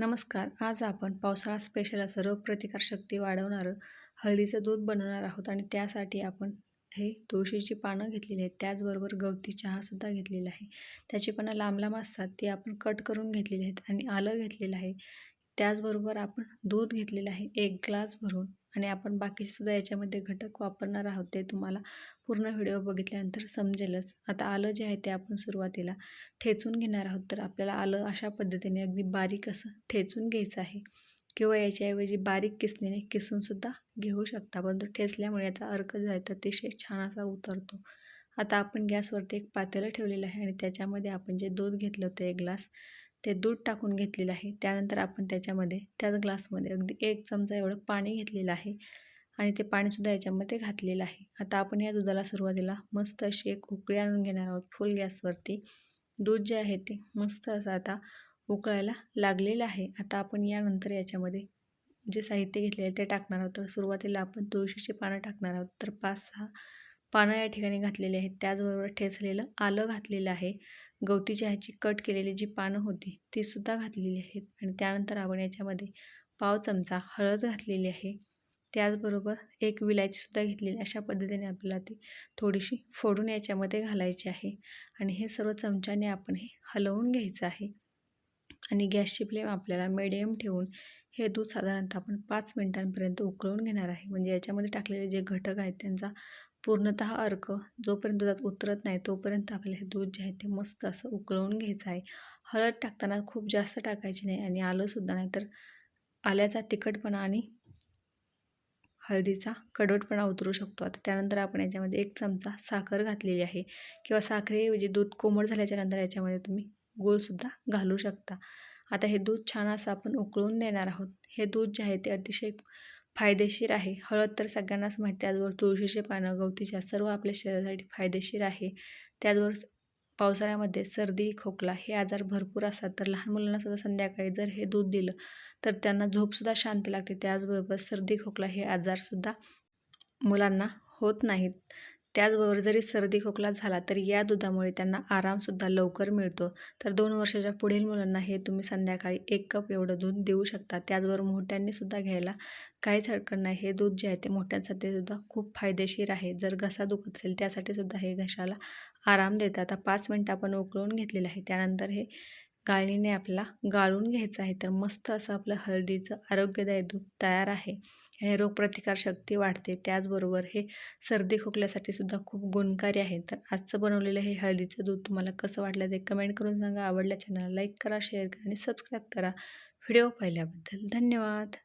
नमस्कार. आज आपण पावसाळा स्पेशल असं रोगप्रतिकारशक्ती वाढवणारं हळदीचं दूध बनवणार आहोत आणि त्यासाठी आपण हे तुळशीची पानं घेतलेली आहेत. त्याचबरोबर गवती चहासुद्धा घेतलेला आहे. त्याची पानं लांब लांब असतात ती आपण कट करून घेतलेली आहेत आणि आलं घेतलेलं आहे. त्याचबरोबर आपण दूध घेतलेलं आहे एक ग्लास भरून. आणि आपण बाकीसुद्धा याच्यामध्ये घटक वापरणार आहोत ते तुम्हाला पूर्ण व्हिडिओ बघितल्यानंतर समजेलच. आता आलं जे आहे ते आपण सुरुवातीला ठेचून घेणार आहोत. तर आपल्याला आलं अशा पद्धतीने अगदी बारीक असं ठेचून घ्यायचं आहे. किंवा याच्याऐवजी बारीक किसणीने किसूनसुद्धा घेऊ शकता. परंतु ठेचल्यामुळे याचा अर्क जो आहे तर अतिशय छान असा उतरतो. आता आपण गॅसवरती एक पातेलं ठेवलेलं आहे आणि त्याच्यामध्ये आपण जे दूध घेतलं होतं एक ग्लास ते दूध टाकून घेतलेलं आहे. त्यानंतर आपण त्याच्यामध्ये त्याच ग्लासमध्ये अगदी एक चमचा एवढं पाणी घेतलेलं आहे आणि ते पाणीसुद्धा याच्यामध्ये घातलेलं आहे. आता आपण या दुधाला सुरुवातीला मस्त अशी एक उकळी आणून घेणार आहोत फुल गॅसवरती. दूध जे आहे ते मस्त असं आता उकळायला लागलेलं आहे. आता आपण यानंतर याच्यामध्ये जे साहित्य घेतले आहे ते टाकणार आहोत. तर सुरुवातीला आपण तुळशीची पानं टाकणार आहोत. तर पाच सहा पानं या ठिकाणी घातलेली आहेत. त्याचबरोबर ठेचलेलं आलं घातलेलं आहे. गवती चहाची कट केलेली जी पानं होती तीसुद्धा घातलेली आहेत. आणि त्यानंतर आपण याच्यामध्ये पाव चमचा हळद घातलेली आहे. त्याचबरोबर एक विलायचीसुद्धा घेतलेली अशा पद्धतीने आपल्याला ती थोडीशी फोडून याच्यामध्ये घालायची आहे. आणि हे सर्व चमच्याने आपण हे हलवून घ्यायचं आहे. आणि गॅसची फ्लेम आपल्याला मिडियम ठेवून हे दूध साधारणतः आपण पाच मिनटांपर्यंत उकळून घेणार आहे. म्हणजे याच्यामध्ये टाकलेले जे घटक आहेत त्यांचा पूर्णतः अर्क. जोपर्यंत दुधात उतरत नाही तोपर्यंत आपल्याला हे दूध जे आहे ते मस्त असं उकळवून घ्यायचं आहे. हळद टाकताना खूप जास्त टाकायची नाही आणि आलंसुद्धा नाही तर आल्याचा तिखटपणा आणि हळदीचा कडवटपणा उतरू शकतो. आता त्यानंतर आपण याच्यामध्ये एक चमचा साखर घातलेली आहे किंवा साखरेऐवजी दूध कोमट झाल्याच्यानंतर याच्यामध्ये तुम्ही गूळसुद्धा घालू शकता. आता हे दूध छान असं आपण उकळून देणार आहोत. हे दूध जे आहे ते अतिशय फायदेशीर आहे. हळद तर सगळ्यांनाच माहिती त्याचबरोबर तुळशीचे पानं गवतीच्या सर्व आपल्या शरीरासाठी फायदेशीर आहे. त्याचबरोबर पावसाळ्यामध्ये सर्दी खोकला हे आजार भरपूर असतात. तर लहान मुलांना सुद्धा संध्याकाळी जर हे दूध दिलं तर त्यांना झोपसुद्धा शांत लागते. त्याचबरोबर सर्दी खोकला हे आजारसुद्धा मुलांना होत नाहीत. त्याचबरोबर जरी सर्दी खोकला झाला तरी या दुधामुळे त्यांना आरामसुद्धा लवकर मिळतो. तर दोन वर्षाच्या पुढील मुलांना हे तुम्ही संध्याकाळी एक कप एवढं दूध देऊ शकता. त्याचबरोबर मोठ्यांनीसुद्धा घ्यायला काहीच हरकत नाही. हे दूध जे आहे ते मोठ्यांसाठी सुद्धा खूप फायदेशीर आहे. जर घसा दुखत असेल त्यासाठी सुद्धा हे घशाला आराम देतात. आता पाच मिनटं आपण उकळून घेतलेलं आहे. त्यानंतर हे गाळणीने आपला गाळून घ्यायचं आहे तर मस्त असं आपलं हळदीचं आरोग्यदायी दूध तयार आहे आणि रोगप्रतिकारशक्ती वाढते. त्याचबरोबर हे सर्दी खोकल्यासाठी सुद्धा खूप गुणकारी आहे. तर आजचं बनवलेलं हे हळदीचं दूध तुम्हाला कसं वाटलं ते कमेंट करून सांगा. आवडल्या चॅनलला लाईक करा शेअर करा आणि सबस्क्राईब करा. व्हिडिओ पाहिल्याबद्दल धन्यवाद.